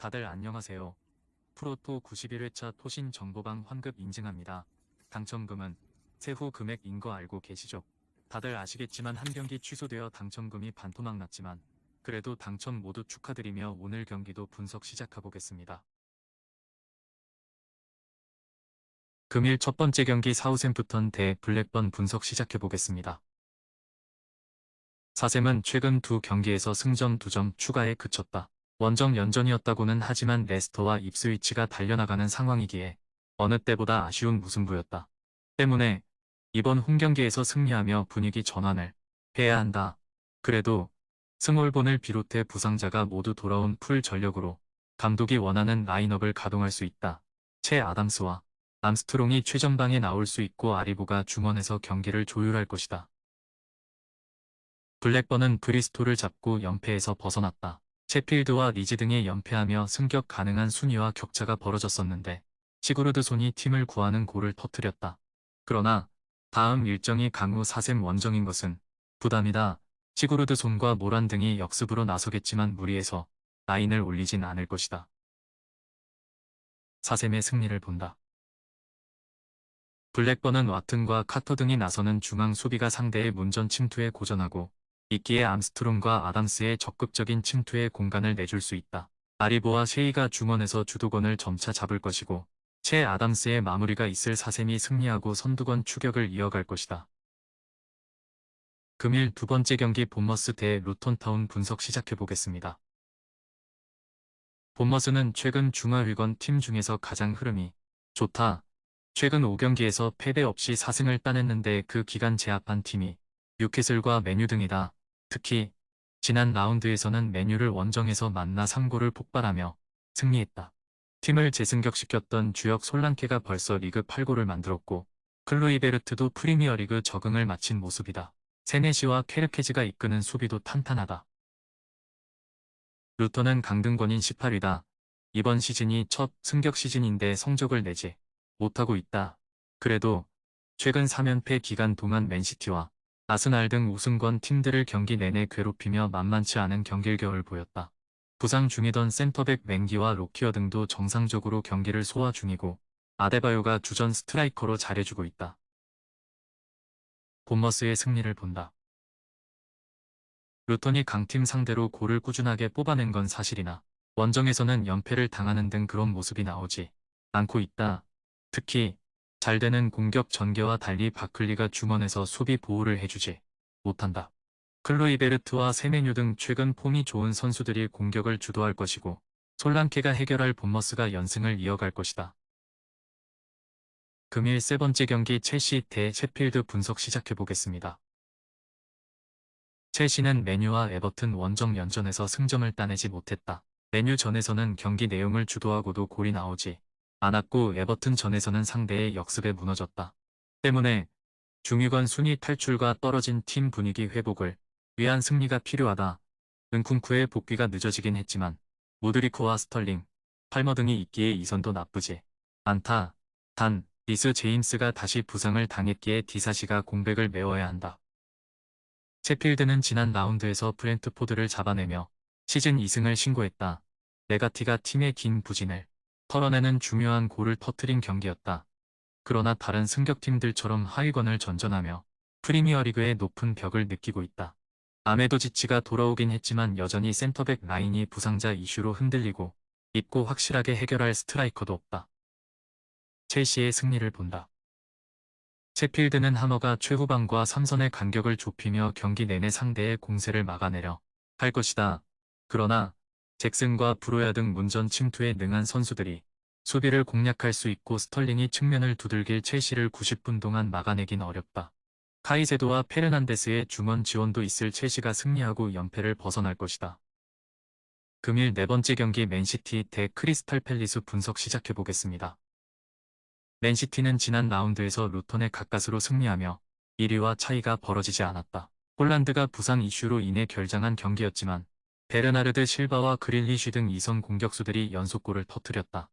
다들 안녕하세요. 프로토 91회차 토신 정보방 환급 인증합니다. 당첨금은 세후 금액인 거 알고 계시죠? 다들 아시겠지만 한 경기 취소되어 당첨금이 반토막 났지만 그래도 당첨 모두 축하드리며 오늘 경기도 분석 시작해보겠습니다. 금일 첫 번째 경기 사우샘프턴 대 블랙번 분석 시작해보겠습니다. 사샘은 최근 두 경기에서 승점 2점 추가에 그쳤다. 원정 연전이었다고는 하지만 레스터와 입스위치가 달려나가는 상황이기에 어느 때보다 아쉬운 무승부였다. 때문에 이번 홈경기에서 승리하며 분위기 전환을 해야 한다. 그래도 승홀본을 비롯해 부상자가 모두 돌아온 풀 전력으로 감독이 원하는 라인업을 가동할 수 있다. 채 아담스와 암스트롱이 최전방에 나올 수 있고 아리보가 중원에서 경기를 조율할 것이다. 블랙번은 브리스톨을 잡고 연패에서 벗어났다. 셰필드와 리즈 등에 연패하며 승격 가능한 순위와 격차가 벌어졌었는데 시구르드 손이 팀을 구하는 골을 터뜨렸다. 그러나 다음 일정이 강우 사셈 원정인 것은 부담이다. 시구르드 손과 모란 등이 역습으로 나서겠지만 무리해서 라인을 올리진 않을 것이다. 사셈의 승리를 본다. 블랙번은 와튼과 카터 등이 나서는 중앙 수비가 상대의 문전 침투에 고전하고 있기에 암스트롱과 아담스의 적극적인 침투에 공간을 내줄 수 있다. 아리보와 쉐이가 중원에서 주도권을 점차 잡을 것이고 채 아담스의 마무리가 있을 사셈이 승리하고 선두권 추격을 이어갈 것이다. 금일 두 번째 경기 본머스 대 루톤타운 분석 시작해보겠습니다. 본머스는 최근 중하위권 팀 중에서 가장 흐름이 좋다. 최근 5경기에서 패배 없이 4승을 따냈는데 그 기간 제압한 팀이 뉴캐슬과 메뉴 등이다. 특히 지난 라운드에서는 메뉴를 원정에서 만나 3골을 폭발하며 승리했다. 팀을 재승격시켰던 주역 솔랑케가 벌써 리그 8골을 만들었고 클로이베르트도 프리미어리그 적응을 마친 모습이다. 세네시와 케르케즈가 이끄는 수비도 탄탄하다. 루터는 강등권인 18위다. 이번 시즌이 첫 승격 시즌인데 성적을 내지 못하고 있다. 그래도 최근 3연패 기간 동안 맨시티와 아스날 등 우승권 팀들을 경기 내내 괴롭히며 만만치 않은 경길겨울 보였다. 부상 중이던 센터백 맹기와 로키어 등도 정상적으로 경기를 소화 중이고 아데바요가 주전 스트라이커로 잘해주고 있다. 본머스의 승리를 본다. 루턴이 강팀 상대로 골을 꾸준하게 뽑아낸 건 사실이나 원정에서는 연패를 당하는 등 그런 모습이 나오지 않고 있다. 특히 잘 되는 공격 전개와 달리 바클리가 중원에서 수비 보호를 해주지 못한다. 클로이베르트와 세메뉴 등 최근 폼이 좋은 선수들이 공격을 주도할 것이고 솔랑케가 해결할 본머스가 연승을 이어갈 것이다. 금일 세 번째 경기 첼시 대 셰필드 분석 시작해보겠습니다. 첼시는 메뉴와 에버튼 원정 연전에서 승점을 따내지 못했다. 메뉴 전에서는 경기 내용을 주도하고도 골이 나오지 않았고 에버튼 전에서는 상대의 역습에 무너졌다. 때문에 중위권 순위 탈출과 떨어진 팀 분위기 회복을 위한 승리가 필요하다. 은쿵쿠의 복귀가 늦어지긴 했지만 모드리코와 스털링, 팔머 등이 있기에 이선도 나쁘지 않다. 단 리스 제임스가 다시 부상을 당했기에 디사시가 공백을 메워야 한다. 셰필드는 지난 라운드에서 브렌트포드를 잡아내며 시즌 2승을 신고했다. 레가티가 팀의 긴 부진을 털어내는 중요한 골을 터트린 경기였다. 그러나 다른 승격팀들처럼 하위권을 전전하며 프리미어리그의 높은 벽을 느끼고 있다. 아메도 지치가 돌아오긴 했지만 여전히 센터백 라인이 부상자 이슈로 흔들리고 있고 확실하게 해결할 스트라이커도 없다. 첼시의 승리를 본다. 셰필드는 하머가 최후방과 3선의 간격을 좁히며 경기 내내 상대의 공세를 막아내려 할 것이다. 그러나 잭슨과 브로야 등 문전 침투에 능한 선수들이 수비를 공략할 수 있고 스털링이 측면을 두들길 첼시를 90분 동안 막아내긴 어렵다. 카이세도와 페르난데스의 중원 지원도 있을 첼시가 승리하고 연패를 벗어날 것이다. 금일 네 번째 경기 맨시티 대 크리스탈 팰리스 분석 시작해보겠습니다. 맨시티는 지난 라운드에서 루턴의 가까스로 승리하며 1위와 차이가 벌어지지 않았다. 홀란드가 부상 이슈로 인해 결장한 경기였지만 베르나르드 실바와 그릴리쉬 등 이선 공격수들이 연속골을 터뜨렸다.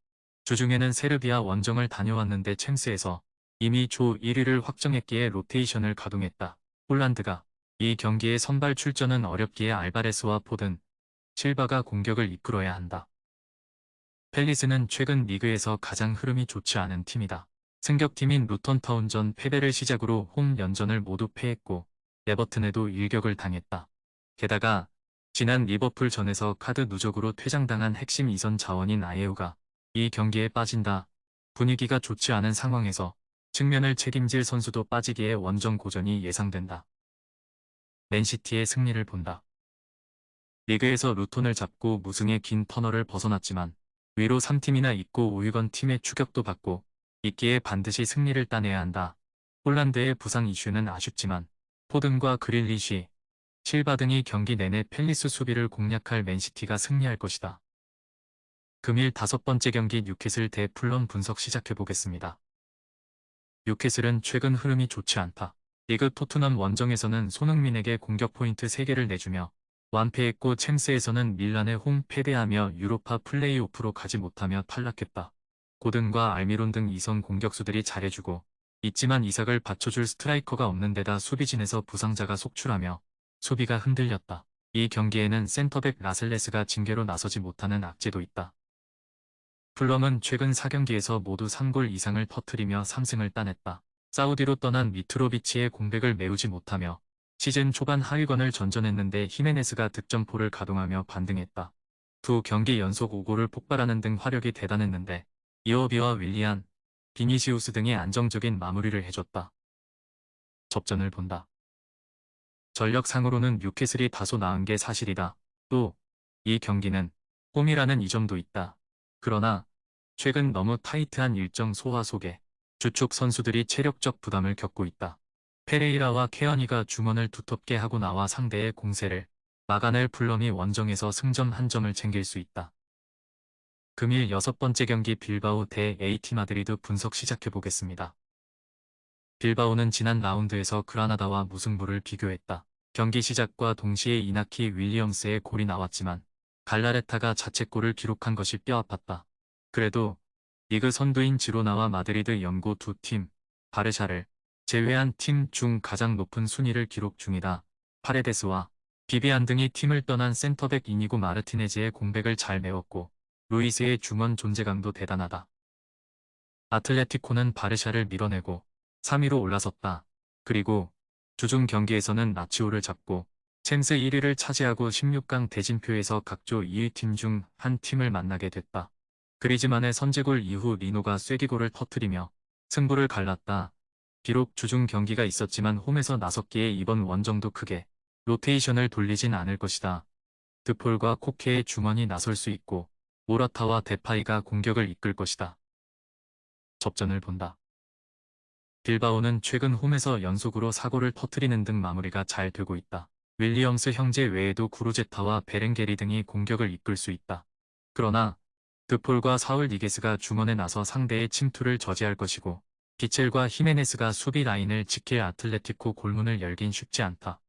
주중에는 세르비아 원정을 다녀왔는데 챔스에서 이미 조 1위를 확정했기에 로테이션을 가동했다. 홀란드가 이 경기의 선발 출전은 어렵기에 알바레스와 포든, 실바가 공격을 이끌어야 한다. 펠리스는 최근 리그에서 가장 흐름이 좋지 않은 팀이다. 승격팀인 루턴타운전 패배를 시작으로 홈 연전을 모두 패했고 에버튼에도 일격을 당했다. 게다가 지난 리버풀 전에서 카드 누적으로 퇴장당한 핵심 이선 자원인 아예우가 이 경기에 빠진다. 분위기가 좋지 않은 상황에서 측면을 책임질 선수도 빠지기에 원정 고전이 예상된다. 맨시티의 승리를 본다. 리그에서 루톤을 잡고 무승의 긴 터널을 벗어났지만 위로 3팀이나 있고 5위건 팀의 추격도 받고 있기에 반드시 승리를 따내야 한다. 폴란드의 부상 이슈는 아쉽지만 포든과 그릴리시, 실바 등이 경기 내내 펠리스 수비를 공략할 맨시티가 승리할 것이다. 금일 다섯 번째 경기 뉴캐슬 대 풀런 분석 시작해보겠습니다. 뉴캐슬은 최근 흐름이 좋지 않다. 리그 토트넘 원정에서는 손흥민에게 공격 포인트 3개를 내주며 완패했고 챔스에서는 밀란의 홈 패배하며 유로파 플레이오프로 가지 못하며 탈락했다. 고든과 알미론 등 이선 공격수들이 잘해주고 있지만 이삭을 받쳐줄 스트라이커가 없는 데다 수비진에서 부상자가 속출하며 수비가 흔들렸다. 이 경기에는 센터백 라셀레스가 징계로 나서지 못하는 악재도 있다. 풀럼은 최근 4경기에서 모두 3골 이상을 터트리며 3승을 따냈다. 사우디로 떠난 미트로비치의 공백을 메우지 못하며 시즌 초반 하위권을 전전했는데 히메네스가 득점포를 가동하며 반등했다. 두 경기 연속 5골을 폭발하는 등 화력이 대단했는데 이어비와 윌리안, 비니시우스 등의 안정적인 마무리를 해줬다. 접전을 본다. 전력상으로는 뉴캐슬이 다소 나은 게 사실이다. 또 이 경기는 홈이라는 이점도 있다. 그러나 최근 너무 타이트한 일정 소화 속에 주축 선수들이 체력적 부담을 겪고 있다. 페레이라와 케어니가 중원을 두텁게 하고 나와 상대의 공세를 막아낼 풀럼이 원정에서 승점 한 점을 챙길 수 있다. 금일 여섯 번째 경기 빌바오 대 AT 마드리드 분석 시작해보겠습니다. 빌바오는 지난 라운드에서 그라나다와 무승부를 비교했다. 경기 시작과 동시에 이나키 윌리엄스의 골이 나왔지만 갈라레타가 자책골을 기록한 것이 뼈아팠다. 그래도 리그 선두인 지로나와 마드리드 연고 두 팀, 바르샤를 제외한 팀 중 가장 높은 순위를 기록 중이다. 파레데스와 비비안 등이 팀을 떠난 센터백 이니고 마르티네즈의 공백을 잘 메웠고 루이스의 중원 존재감도 대단하다. 아틀레티코는 바르샤를 밀어내고 3위로 올라섰다. 그리고 주중 경기에서는 라치오를 잡고 챔스 1위를 차지하고 16강 대진표에서 각조 2위 팀 중 한 팀을 만나게 됐다. 그리즈만의 선제골 이후 리노가 쐐기골을 터뜨리며 승부를 갈랐다. 비록 주중 경기가 있었지만 홈에서 나섰기에 이번 원정도 크게 로테이션을 돌리진 않을 것이다. 드폴과 코케의 중원이 나설 수 있고 모라타와 데파이가 공격을 이끌 것이다. 접전을 본다. 빌바오는 최근 홈에서 연속으로 사고를 터뜨리는 등 마무리가 잘 되고 있다. 윌리엄스 형제 외에도 구루제타와 베렌게리 등이 공격을 이끌 수 있다. 그러나 드폴과 사울 니게스가 중원에 나서 상대의 침투를 저지할 것이고 비첼과 히메네스가 수비 라인을 지킬 아틀레티코 골문을 열긴 쉽지 않다.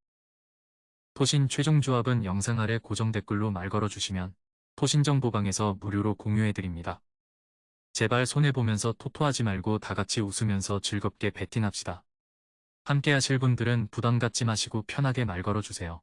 토신 최종 조합은 영상 아래 고정 댓글로 말 걸어주시면 토신 정보방에서 무료로 공유해드립니다. 제발 손해보면서 토토하지 말고 다같이 웃으면서 즐겁게 베팅합시다. 함께 하실 분들은 부담 갖지 마시고 편하게 말 걸어주세요.